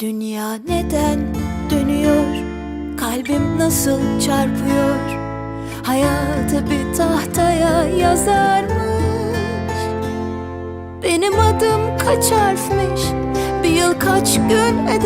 Dünya neden dönüyor? Kalbim nasıl çarpıyor? Hayatı bir tahtaya yazar mı? Benim adım kaç harfmiş? Bir yıl kaç gün eder?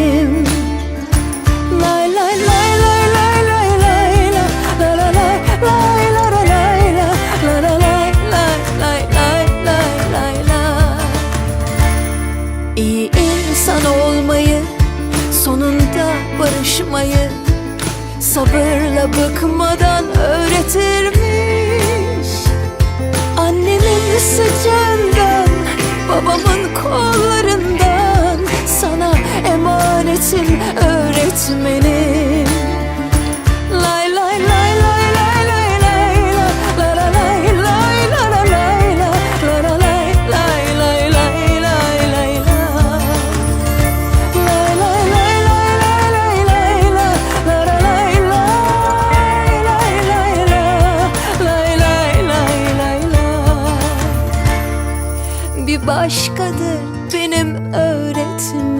çalışmayı Sabırla bıkmadan öğretirmiş. Annemin sıcağından, babamın kollarından Sana emanetim öğretmenim başkadır. Benim öğretmenim